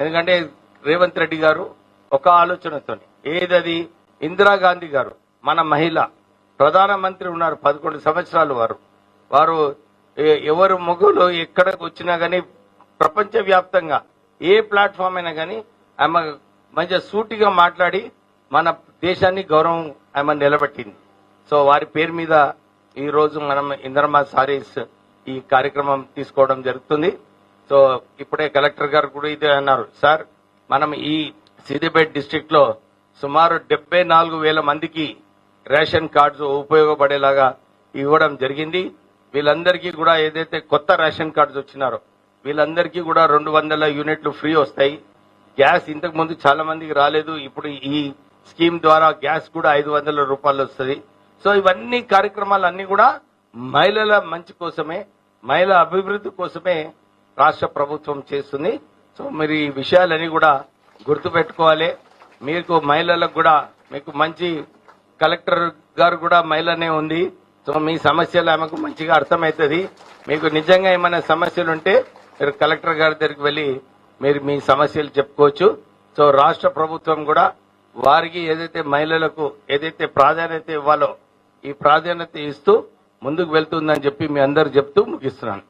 ఎందుకంటే రేవంత్ రెడ్డి గారు ఒక ఆలోచనతో ఏదది? ఇందిరాగాంధీ గారు మన మహిళ ప్రధానమంత్రి ఉన్నారు పదకొండు సంవత్సరాలు వారు. వారు ఎవరు మొగ్గులు ఎక్కడికి వచ్చినా కానీ ప్రపంచ వ్యాప్తంగా ఏ ప్లాట్ఫామ్ అయినా కానీ ఆమె మంచిగా సూటిగా మాట్లాడి మన దేశాన్ని గౌరవం ఆమె నిలబెట్టింది. సో వారి పేరు మీద ఈ రోజు మనం ఇంద్రమా సారీస్ ఈ కార్యక్రమం తీసుకోవడం జరుగుతుంది. సో ఇప్పుడే కలెక్టర్ గారు కూడా ఇదే అన్నారు. సార్ మనం ఈ సిద్దిపేట డిస్ట్రిక్ట్లో సుమారు డెబ్బై నాలుగు వేల మందికి రేషన్ కార్డ్స్ ఉపయోగపడేలాగా ఇవ్వడం జరిగింది. వీళ్ళందరికీ కూడా ఏదైతే కొత్త రేషన్ కార్డ్స్ వచ్చినారో వీళ్ళందరికీ కూడా రెండు వందల యూనిట్లు ఫ్రీ వస్తాయి. గ్యాస్ ఇంతకు ముందు చాలా మందికి రాలేదు. ఇప్పుడు ఈ స్కీమ్ ద్వారా గ్యాస్ కూడా ఐదు వందల రూపాయలు వస్తుంది. సో ఇవన్నీ కార్యక్రమాలు అన్ని కూడా మహిళల మంచి కోసమే మహిళల అభివృద్ధి కోసమే రాష్ట్ర ప్రభుత్వం చేస్తుంది. సో మీరు ఈ విషయాలన్నీ కూడా గుర్తుపెట్టుకోవాలి. మీకు మహిళలకు కూడా మీకు మంచి కలెక్టర్ గారు కూడా మహిళనే ఉంది. సో మీ సమస్యలు ఆమెకు మంచిగా అర్థమవుతుంది. మీకు నిజంగా ఏమైనా సమస్యలు ఉంటే మీరు కలెక్టర్ గారి దగ్గరికి వెళ్ళి మీరు మీ సమస్యలు చెప్పుకోవచ్చు. సో రాష్ట్ర ప్రభుత్వం కూడా వారికి ఏదైతే మహిళలకు ఏదైతే ప్రాధాన్యత ఇవ్వాలో ఈ ప్రాధాన్యత ఇస్తూ ముందుకు వెళ్తుందని చెప్పి మీ అందరు చెప్తూ ముగిస్తున్నాను.